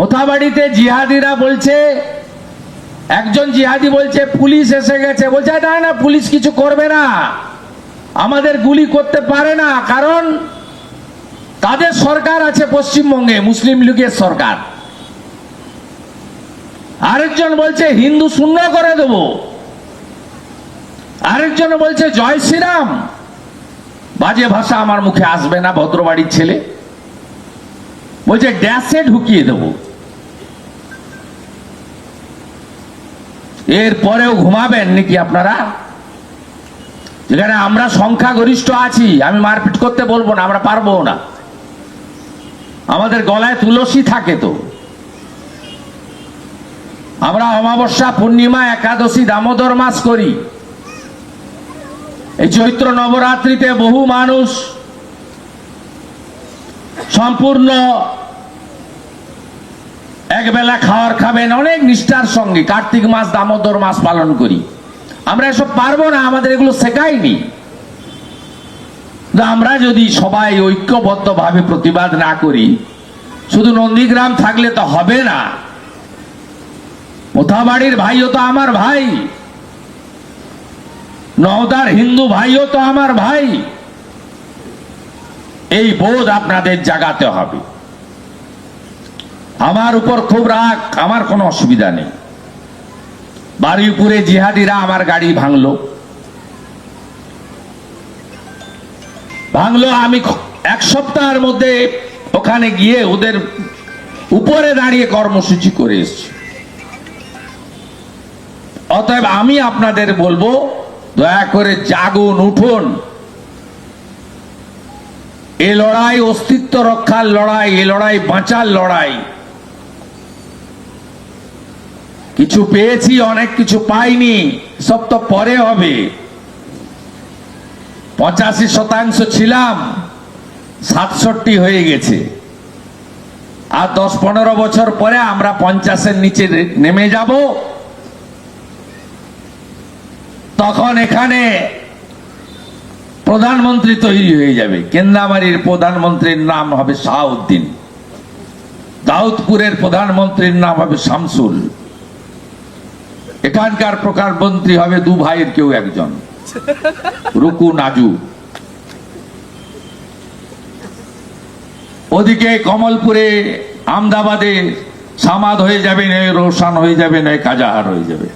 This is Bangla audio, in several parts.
মোথাবাড়িতে জিহাদিরা বলছে, একজন জিহাদি বলছে, পুলিশ এসে গেছে। বলছে না না, পুলিশ কিছু করবে না। আমাদের গুলি করতে পারে না, কারণ তাদের সরকার আছে পশ্চিমবঙ্গে, মুসলিম লীগের সরকার। আরেকজন বলছে, হিন্দু শূন্য করে দেব। আরেকজন বলছে, জয় শ্রীরাম। বাজে ভাষা আমার মুখে আসবে না, ভদ্রবাড়ির ছেলে। বলছে, ড্যাশে ঢুকিয়ে দেব। এর পরেও ঘুমাবেন নাকি আপনারা? যেখানে আমরা সংখ্যাগরিষ্ঠ আছি, আমি মারপিট করতে বলব না, আমরা পারব না। আমাদের গলায় তুলসী থাকে তো। আমরা অমাবস্যা, পূর্ণিমা, একাদশী, দামোদর মাস করি। এই চৈত্র নবরাত্রিতে বহু মানুষ সম্পূর্ণ একবেলা খাওয়ার খাবেন, অনেক নিষ্ঠার সঙ্গে। কার্তিক মাস, দামোদর মাস পালন করি। আমরা এসব পারব না, আমাদের এগুলো শেখায়নি। আমরা যদি সবাই ঐক্যবদ্ধভাবে প্রতিবাদ না করি, শুধু নন্দীগ্রাম থাকলে তো হবে না। মোথাবাড়ির ভাইও তো আমার ভাই। নওদার হিন্দু ভাইও তো আমার ভাই। এই বোধ আপনাদের জাগাতে হবে। আমার উপর খুব রাগ, আমার কোনো অসুবিধা নেই। বারুইপুরে জিহাদিরা আমার গাড়ি ভাঙলো। ভাঙলো আমি এক সপ্তাহের মধ্যে ওখানে গিয়ে ওদের উপরে দাঁড়িয়ে কর্মসূচি করে এসছি। অতএব আমি আপনাদের বলব, দয়া করে জাগুন, উঠুন। এ লড়াই অস্তিত্ব রক্ষার লড়াই, এ লড়াই বাঁচার লড়াই। কিছু পেয়েছি, অনেক কিছু পাইনি, সব তো পরে হবে। পঁচাশি শতাংশ ছিলাম, সাতষট্টি হয়ে গেছে। আর দশ পনেরো বছর পরে আমরা পঞ্চাশের নিচে নেমে যাব। তখন এখানে প্রধানমন্ত্রী তৈরি হয়ে যাবে। কেন্দ্রামারির প্রধানমন্ত্রীর নাম হবে শাহউদ্দিন। দাউদপুরের প্রধানমন্ত্রীর নাম হবে শামসুল। এখানকার প্রধানমন্ত্রী হবে দু ভাইয়ের কেউ একজন। রুকু নাজু। ওদিকে কমলপুরে আমদাবাদে সামাদ হয়ে যাবে, নয় রোশান হয়ে যাবে, নয় কাজাহার হয়ে যাবে।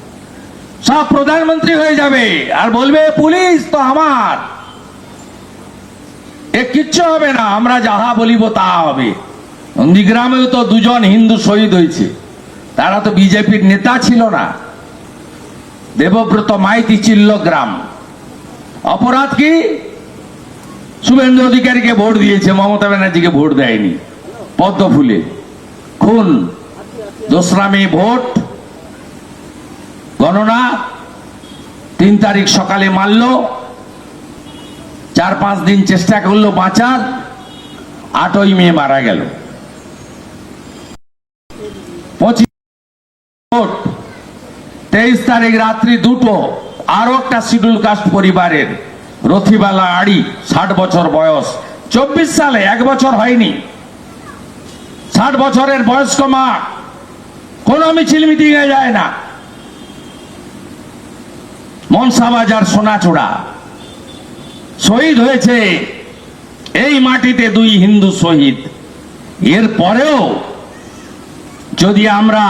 সব প্রধানমন্ত্রী হয়ে যাবে, আর বলবে, পুলিশ তো আমার। এ কিচ্ছু হবে না, আমরা যাহা বলিব তা হবে। নন্দীগ্রামেও তো দুজন হিন্দু শহীদ হয়েছে। তারা তো বিজেপির নেতা ছিল না। দেবব্রত মাইতি চিল্ল গ্রাম। অপরাধ কি? শুভেন্দু অধিকারীকে ভোট দিয়েছে, মমতা ব্যানার্জিকে ভোট দেয়নি। পদ্ম ফুলে। খুন। দোসরা মে ভোট। গণনা। তিন তারিখ সকালে মারল। চার পাঁচ দিন চেষ্টা করল বাঁচার। আটই মে মারা গেল। পঁচিশ ভোট। তেইশ তারিখ রাত্রি দুটো আরও একটা শিডিউল কাস্ট পরিবারের, রথিবালা আড়ি, ষাট বছর বয়স। চব্বিশ সালে এক বছর হয়নি। ষাট বছরের বয়স্ক মা, কোনো মিছিল মিটিংয়ে যায় না। মনসা বাজার সোনাচূড়া। শহীদ হয়েছে এই মাটিতে দুই হিন্দু শহীদ। এর পরেও যদি আমরা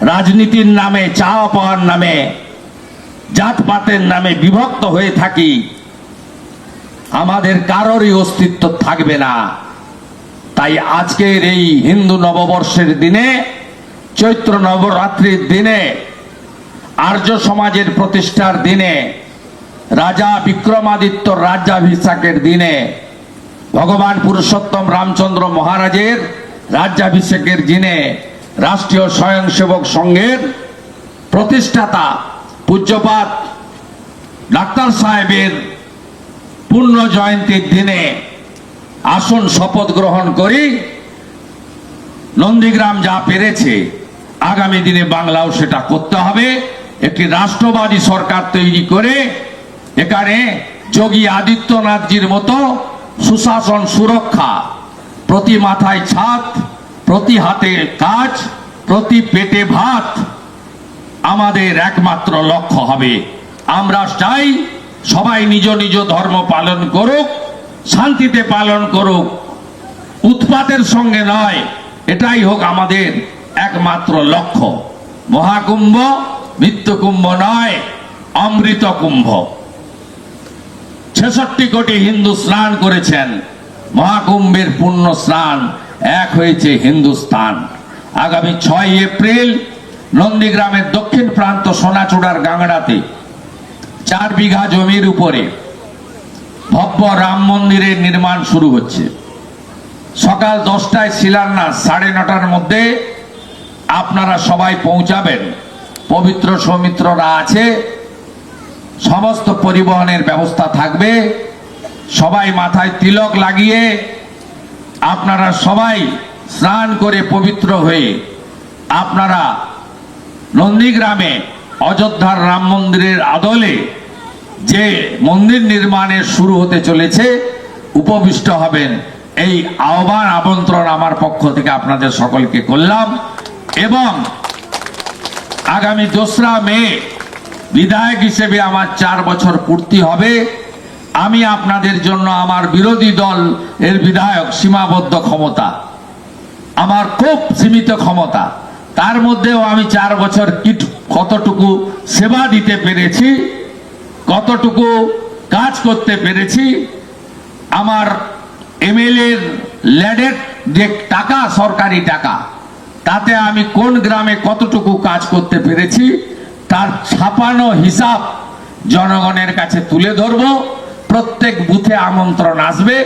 রাজনীতির নামে, চাওয়া পাওয়ার নামে, জাতপাতের নামে বিভক্ত হয়ে থাকি, আমাদের কারোরই অস্তিত্ব থাকবে না। তাই আজকের এই হিন্দু নববর্ষের দিনে, চৈত্র নবরাত্রির দিনে, আর্য সমাজের প্রতিষ্ঠার দিনে, রাজা বিক্রমাদিত্য রাজ্যাভিষেকের দিনে, ভগবান পুরুষোত্তম রামচন্দ্র মহারাজের রাজ্যাভিষেকের দিনে রাষ্ট্রীয় স্বয়ংসেবক সংঘের প্রতিষ্ঠাতা পূজ্যপাত ডাক্তার সাহেবের পূর্ণ জয়ন্তীর দিনে আসন শপথ গ্রহণ করি। নন্দীগ্রাম যা পেরেছে, আগামী দিনে বাংলাও সেটা করতে হবে। একটি রাষ্ট্রবাদী সরকার তৈরি করে এখানে যোগী আদিত্যনাথজির মতো সুশাসন সুরক্ষা প্রতি মাথায় ছাদ প্রতি হাতে কাজ, প্রতি পেটে ভাত, আমাদের একমাত্র লক্ষ্য হবে। আমরা চাই সবাই নিজ নিজ ধর্ম পালন করুক, শান্তিতে পালন করুক। উৎপাতের সঙ্গে নয়, এটাই হোক আমাদের একমাত্র লক্ষ্য। মহাকুম্ভ, মৃত্যুকুম্ভ নয়, অমৃত কুম্ভ। ছেষট্টি কোটি হিন্দু স্নান করেছেন, মহাকুম্ভের পূর্ণ স্নান এক হয়েছে হিন্দুস্তান। আগামী ছয় এপ্রিল নন্দীগ্রামের দক্ষিণ প্রান্ত সোনাচূড়ার গাংড়াতে চার বিঘা জমির উপরে ভব্য রাম মন্দিরের নির্মাণ শুরু হচ্ছে। সকাল দশটায় শিলান্যাস, সাড়ে নটার মধ্যে আপনারা সবাই পৌঁছাবেন। পবিত্র সৌমিত্ররা আছে। সমস্ত পরিবহনের ব্যবস্থা থাকবে। সবাই মাথায় তিলক লাগিয়ে আপনারা সবাই স্নান করে পবিত্র হয়ে আপনারা নন্দীগ্রামে অযোধ্যার রাম মন্দিরের আদলে যে মন্দির নির্মাণের শুরু হতে চলেছে, উপবিষ্ট হবেন। এই আহ্বান, আমন্ত্রণ আমার পক্ষ থেকে আপনাদের সকলকে করলাম এবং আগামী দোসরা মে বিধায়ক হিসেবে আমার চার বছর পূর্তি হবে। আমি আপনাদের জন্য আমার বিরোধী দল এর বিধায়ক সীমাবদ্ধ ক্ষমতা, আমার খুব সীমিত ক্ষমতা। তার মধ্যেও আমি চার বছর কিট কতটুকু সেবা দিতে পেরেছি, কতটুকু কাজ করতে পেরেছি, আমার এমএলএর ল্যাডের যে টাকা, সরকারি টাকা, তাতে আমি কোন গ্রামে কতটুকু কাজ করতে পেরেছি, তার ছাপানো হিসাব জনগণের কাছে তুলে ধরব। প্রত্যেক বুথে আমন্ত্রণ আসবে।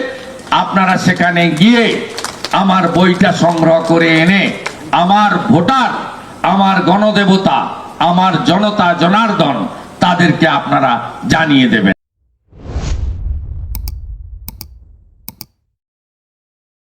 আপনারা সেখানে গিয়ে আমার বইটা সংগ্রহ করে এনে আমার ভোটার, আমার গণদেবতা, আমার জনতা, জনার্দন তাদেরকে আপনারা জানিয়ে দেবেন।